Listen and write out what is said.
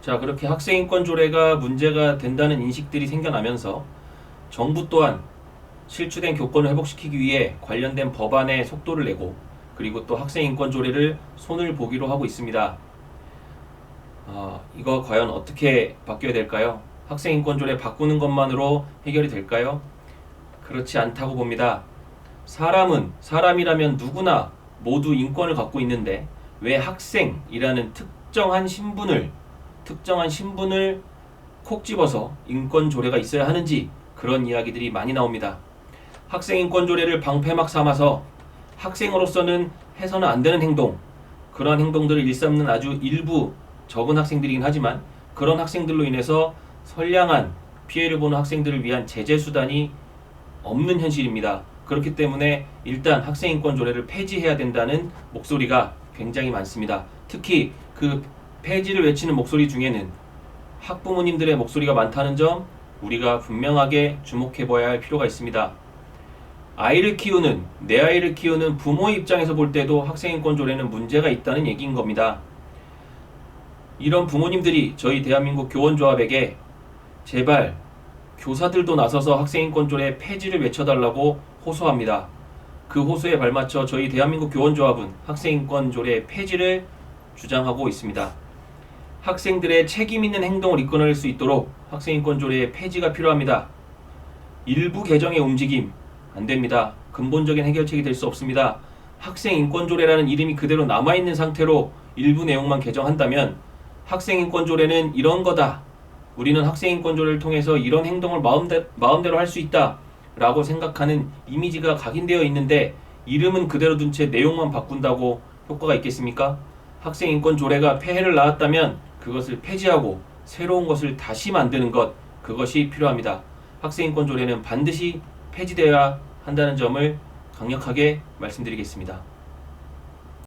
자, 그렇게 학생인권 조례가 문제가 된다는 인식들이 생겨나면서 정부 또한 실추된 교권을 회복시키기 위해 관련된 법안에 속도를 내고 그리고 또 학생인권 조례를 손을 보기로 하고 있습니다. 아, 이거 과연 어떻게 바뀌어야 될까요? 학생인권 조례 바꾸는 것만으로 해결이 될까요? 그렇지 않다고 봅니다. 사람은 사람이라면 누구나 모두 인권을 갖고 있는데 왜 학생이라는 특정한 신분을 특정한 신분을 콕 집어서 인권 조례가 있어야 하는지 그런 이야기들이 많이 나옵니다. 학생 인권 조례를 방패막 삼아서 학생으로서는 해서는 안 되는 행동 그러한 행동들을 일삼는 아주 일부 적은 학생들이긴 하지만 그런 학생들로 인해서 선량한 피해를 보는 학생들을 위한 제재 수단이 없는 현실입니다. 그렇기 때문에 일단 학생 인권 조례를 폐지해야 된다는 목소리가 굉장히 많습니다. 특히 그 폐지를 외치는 목소리 중에는 학부모님들의 목소리가 많다는 점 우리가 분명하게 주목해 봐야 할 필요가 있습니다. 아이를 키우는 내 아이를 키우는 부모의 입장에서 볼 때도 학생인권 조례는 문제가 있다는 얘기인 겁니다. 이런 부모님들이 저희 대한민국 교원조합에게 제발 교사들도 나서서 학생인권 조례 폐지를 외쳐달라고 호소합니다. 그 호소에 발맞춰 저희 대한민국 교원조합은 학생인권 조례 폐지를 주장하고 있습니다. 학생들의 책임 있는 행동을 이끌어낼 수 있도록 학생인권 조례의 폐지가 필요합니다. 일부 개정의 움직임 안 됩니다. 근본적인 해결책이 될 수 없습니다. 학생인권조례라는 이름이 그대로 남아있는 상태로 일부 내용만 개정한다면 학생인권조례는 이런 거다. 우리는 학생인권조례를 통해서 이런 행동을 마음대, 마음대로 할 수 있다. 라고 생각하는 이미지가 각인되어 있는데 이름은 그대로 둔 채 내용만 바꾼다고 효과가 있겠습니까? 학생인권조례가 폐해를 낳았다면 그것을 폐지하고 새로운 것을 다시 만드는 것 그것이 필요합니다. 학생인권 조례는 반드시 폐지되어야 한다는 점을 강력하게 말씀드리겠습니다.